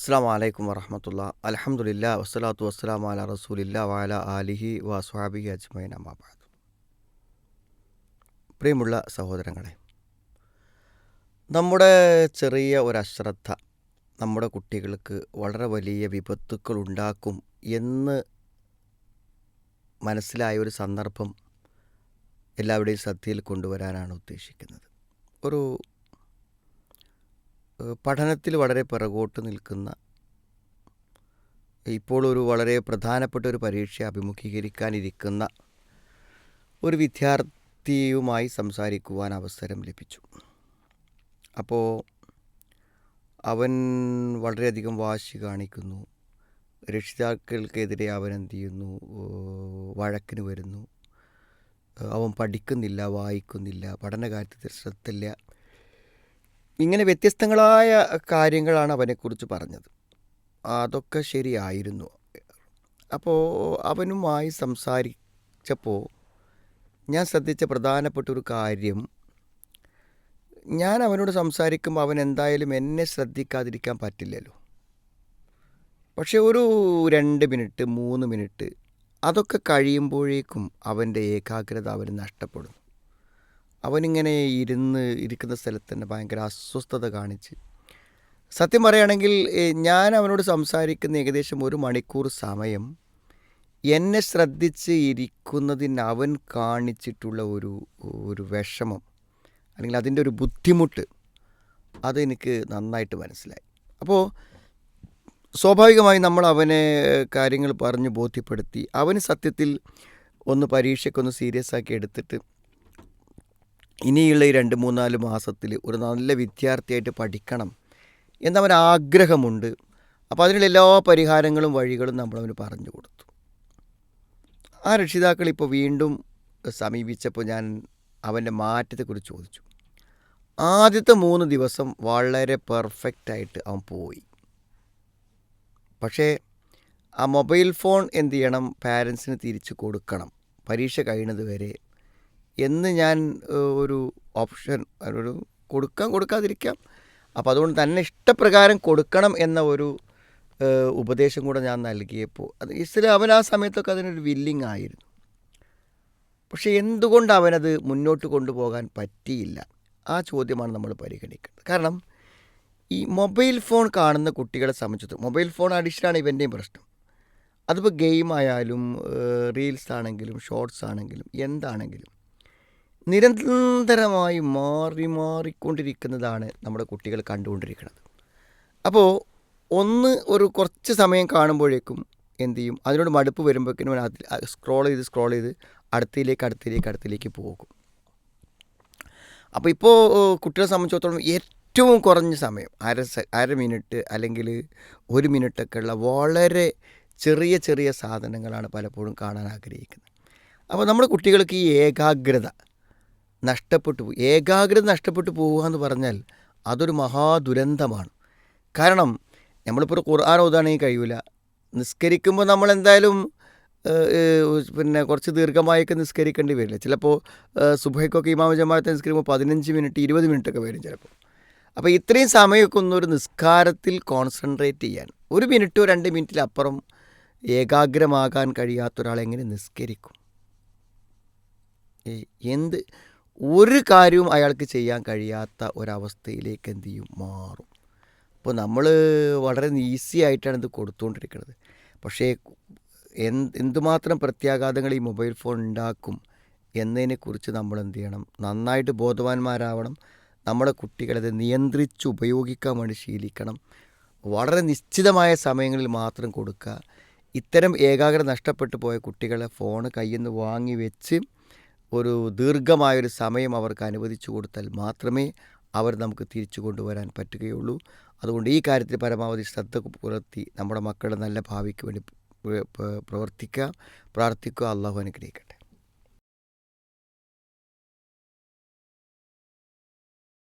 അസ്സാം വലൈക്കും വറഹമത്തുള്ള. അലഹമുല്ല വസ്സലാത്തു വസ്സലാം അല റസൂലില്ല വാല അലിഹി വസ്വാബി അജ്മൈൻ അമ്മാബാദ് പ്രിയമുള്ള സഹോദരങ്ങളെ നമ്മുടെ ചെറിയ ഒരു അശ്രദ്ധ നമ്മുടെ കുട്ടികൾക്ക് വളരെ വലിയ വിപത്തുക്കൾ ഉണ്ടാക്കും എന്ന് മനസ്സിലായ ഒരു സന്ദർഭം എല്ലാവരുടെയും ശ്രദ്ധയിൽ കൊണ്ടുവരാനാണ് ഉദ്ദേശിക്കുന്നത്. ഒരു പഠനത്തിൽ വളരെ പിറകോട്ട് നിൽക്കുന്ന ഇപ്പോൾ ഒരു വളരെ പ്രധാനപ്പെട്ട ഒരു പരീക്ഷ അഭിമുഖീകരിക്കാനിരിക്കുന്ന ഒരു വിദ്യാർത്ഥിയുമായി സംസാരിക്കുവാൻ അവസരം ലഭിച്ചു. അപ്പോൾ അവൻ വളരെയധികം വാശി കാണിക്കുന്നു. രക്ഷിതാക്കൾക്കെതിരെ അവൻ എന്ത് ചെയ്യുന്നു? വഴക്കിന് വരുന്നു. അവൻ പഠിക്കുന്നില്ല വായിക്കുന്നില്ല പഠനകാര്യത്തിൽ ശ്രദ്ധയില്ല. ഇങ്ങനെ വ്യത്യസ്തങ്ങളായ കാര്യങ്ങളാണ് അവനെക്കുറിച്ച് പറഞ്ഞത്. അതൊക്കെ ശരിയായിരുന്നു. അപ്പോൾ അവനുമായി സംസാരിച്ചപ്പോൾ ഞാൻ ശ്രദ്ധിച്ച പ്രധാനപ്പെട്ട ഒരു കാര്യം ഞാൻ അവനോട് സംസാരിക്കുമ്പോൾ അവൻ എന്തായാലും എന്നെ ശ്രദ്ധിക്കാതിരിക്കാൻ പറ്റില്ലല്ലോ. പക്ഷേ ഒരു രണ്ട് മിനിറ്റ് മൂന്ന് മിനിറ്റ് അതൊക്കെ കഴിയുമ്പോഴേക്കും അവന്റെ ഏകാഗ്രത അവന് നഷ്ടപ്പെടും. അവനിങ്ങനെ ഇരുന്ന് ഇരിക്കുന്ന സ്ഥലത്ത് തന്നെ ഭയങ്കര അസ്വസ്ഥത കാണിച്ച്. സത്യം പറയുകയാണെങ്കിൽ ഞാൻ അവനോട് സംസാരിക്കുന്ന ഏകദേശം ഒരു മണിക്കൂർ സമയം എന്നെ ശ്രദ്ധിച്ച് ഇരിക്കുന്നതിന് അവൻ കാണിച്ചിട്ടുള്ള ഒരു ഒരു വിഷമം അല്ലെങ്കിൽ അതിന്റെ ഒരു ബുദ്ധിമുട്ട് അതെനിക്ക് നന്നായിട്ട് മനസ്സിലായി. അപ്പോൾ സ്വാഭാവികമായി നമ്മൾ അവനെ കാര്യങ്ങൾ പറഞ്ഞ് ബോധ്യപ്പെടുത്തി. അവന് സത്യത്തിൽ ഒന്ന് പരീക്ഷയ്ക്കൊന്ന് സീരിയസ് ആക്കി എടുത്തിട്ട് ഇനിയുള്ള ഈ രണ്ട് മൂന്നാൽ മാസത്തിൽ ഒരു നല്ല വിദ്യാർത്ഥിയായിട്ട് പഠിക്കണം എന്നവൻ ആഗ്രഹമുണ്ട് അപ്പോൾ അതിനുള്ള എല്ലാ പരിഹാരങ്ങളും വഴികളും നമ്മളവന് പറഞ്ഞു കൊടുത്തു. ആ രക്ഷിതാക്കൾ ഇപ്പോൾ വീണ്ടും സമീപിച്ചപ്പോൾ ഞാൻ അവന്റെ മാറ്റത്തെക്കുറിച്ച് ചോദിച്ചു. ആദ്യത്തെ മൂന്ന് ദിവസം വളരെ പെർഫെക്റ്റായിട്ട് അവൻ പോയി. പക്ഷേ ആ മൊബൈൽ ഫോൺ എന്ത് ചെയ്യണം? പാരൻസിന് തിരിച്ച് കൊടുക്കണം. പരീക്ഷ കഴിയുന്നത് വരെ എന്ന് ഞാൻ ഒരു ഓപ്ഷൻ ഒരു കൊടുക്കാം കൊടുക്കാതിരിക്കാം. അപ്പോൾ അതുകൊണ്ട് തന്നെ ഇഷ്ടപ്രകാരം കൊടുക്കണം എന്ന ഒരു ഉപദേശം കൂടെ ഞാൻ നൽകിയപ്പോൾ അത് ഇസ്ലാം അവൻ ആ സമയത്തൊക്കെ അതിനൊരു വില്ലിങ് ആയിരുന്നു. പക്ഷേ എന്തുകൊണ്ട് അവനത് മുന്നോട്ട് കൊണ്ടുപോകാൻ പറ്റിയില്ല? ആ ചോദ്യമാണ് നമ്മൾ പരിഗണിക്കുന്നത് കാരണം ഈ മൊബൈൽ ഫോൺ കാണുന്ന കുട്ടികളെ സംബന്ധിച്ചിടത്തോളം മൊബൈൽ ഫോൺ അഡിക്ഷനാണ് ഇവന്റെയും പ്രശ്നം. അതിപ്പോൾ ഗെയിം ആയാലും റീൽസ് ആണെങ്കിലും ഷോർട്സ് ആണെങ്കിലും എന്താണെങ്കിലും നിരന്തരമായി മാറി മാറിക്കൊണ്ടിരിക്കുന്നതാണ് നമ്മുടെ കുട്ടികൾ കണ്ടുകൊണ്ടിരിക്കുന്നത്. അപ്പോൾ ഒന്ന് ഒരു കുറച്ച് സമയം കാണുമ്പോഴേക്കും എന്ത് ചെയ്യും? അതിനോട് മടുപ്പ് വരുമ്പോഴേക്കും അതിൽ സ്ക്രോൾ ചെയ്ത് സ്ക്രോൾ ചെയ്ത് അടുത്തയിലേക്ക് അടുത്തയിലേക്ക് അടുത്തിലേക്ക് പോകും. അപ്പോൾ ഇപ്പോൾ കുട്ടികളെ സംബന്ധിച്ചിടത്തോളം ഏറ്റവും കുറഞ്ഞ സമയം അര അര മിനിറ്റ് അല്ലെങ്കിൽ ഒരു മിനിറ്റൊക്കെ ഉള്ള വളരെ ചെറിയ ചെറിയ സാധനങ്ങളാണ് പലപ്പോഴും കാണാൻ ആഗ്രഹിക്കുന്നത്. അപ്പോൾ നമ്മുടെ കുട്ടികൾക്ക് ഈ ഏകാഗ്രത നഷ്ടപ്പെട്ടു പോകും ഏകാഗ്രത നഷ്ടപ്പെട്ടു പോവുക എന്ന് പറഞ്ഞാൽ അതൊരു മഹാദുരന്തമാണ്. കാരണം നമ്മളിപ്പോൾ ഒരു ഖുർആൻ ഓതാണെങ്കിൽ കഴിയില്ല നിസ്കരിക്കുമ്പോൾ നമ്മൾ എന്തായാലും പിന്നെ കുറച്ച് ദീർഘമായൊക്കെ നിസ്കരിക്കേണ്ടി വരില്ല. ചിലപ്പോൾ സുബൈക്കൊക്കെ ഇമാമ ജമാഅത്തെ നിസ്കരിക്കുമ്പോൾ പതിനഞ്ച് മിനിറ്റ് ഇരുപത് മിനിറ്റൊക്കെ വരും ചിലപ്പോൾ. അപ്പോൾ ഇത്രയും സമയമൊക്കെ ഒരു നിസ്കാരത്തിൽ കോൺസെൻട്രേറ്റ് ചെയ്യാൻ ഒരു മിനിറ്റോ രണ്ട് മിനിറ്റിലപ്പുറം ഏകാഗ്രമാകാൻ കഴിയാത്ത ഒരാൾ എങ്ങനെ നിസ്കരിക്കും? എന്ത് ഒരു കാര്യവും അയാൾക്ക് ചെയ്യാൻ കഴിയാത്ത ഒരവസ്ഥയിലേക്ക് എന്ത് ചെയ്യും? മാറും. അപ്പോൾ നമ്മൾ വളരെ ഈസി ആയിട്ടാണ് ഇത് കൊടുത്തുകൊണ്ടിരിക്കുന്നത്. പക്ഷേ എന്ത് എന്തുമാത്രം പ്രത്യാഘാതങ്ങൾ ഈ മൊബൈൽ ഫോൺ ഉണ്ടാക്കും എന്നതിനെക്കുറിച്ച് നമ്മൾ എന്ത് ചെയ്യണം? നന്നായിട്ട് ബോധവാന്മാരാവണം. നമ്മുടെ കുട്ടികളത് നിയന്ത്രിച്ച് ഉപയോഗിക്കാൻ വേണ്ടി ശീലിക്കണം. വളരെ നിശ്ചിതമായ സമയങ്ങളിൽ മാത്രം കൊടുക്കുക. ഇത്തരം ഏകാഗ്രത നഷ്ടപ്പെട്ടു പോയ കുട്ടികളെ ഫോൺ കയ്യിൽ നിന്ന് വാങ്ങി വെച്ച് ഒരു ദീർഘമായൊരു സമയം അവർക്ക് അനുവദിച്ചു കൊടുത്താൽ മാത്രമേ അവർ നമുക്ക് തിരിച്ചു കൊണ്ടുവരാൻ പറ്റുകയുള്ളൂ. അതുകൊണ്ട് ഈ കാര്യത്തിൽ പരമാവധി ശ്രദ്ധ പുലർത്തി നമ്മുടെ മക്കളുടെ നല്ല ഭാവിക്ക് വേണ്ടി പ്ര- പ്ര- പ്രവർത്തിക്കുക പ്രാർത്ഥിക്കുക. അള്ളാഹു അനുഗ്രഹിക്കട്ടെ.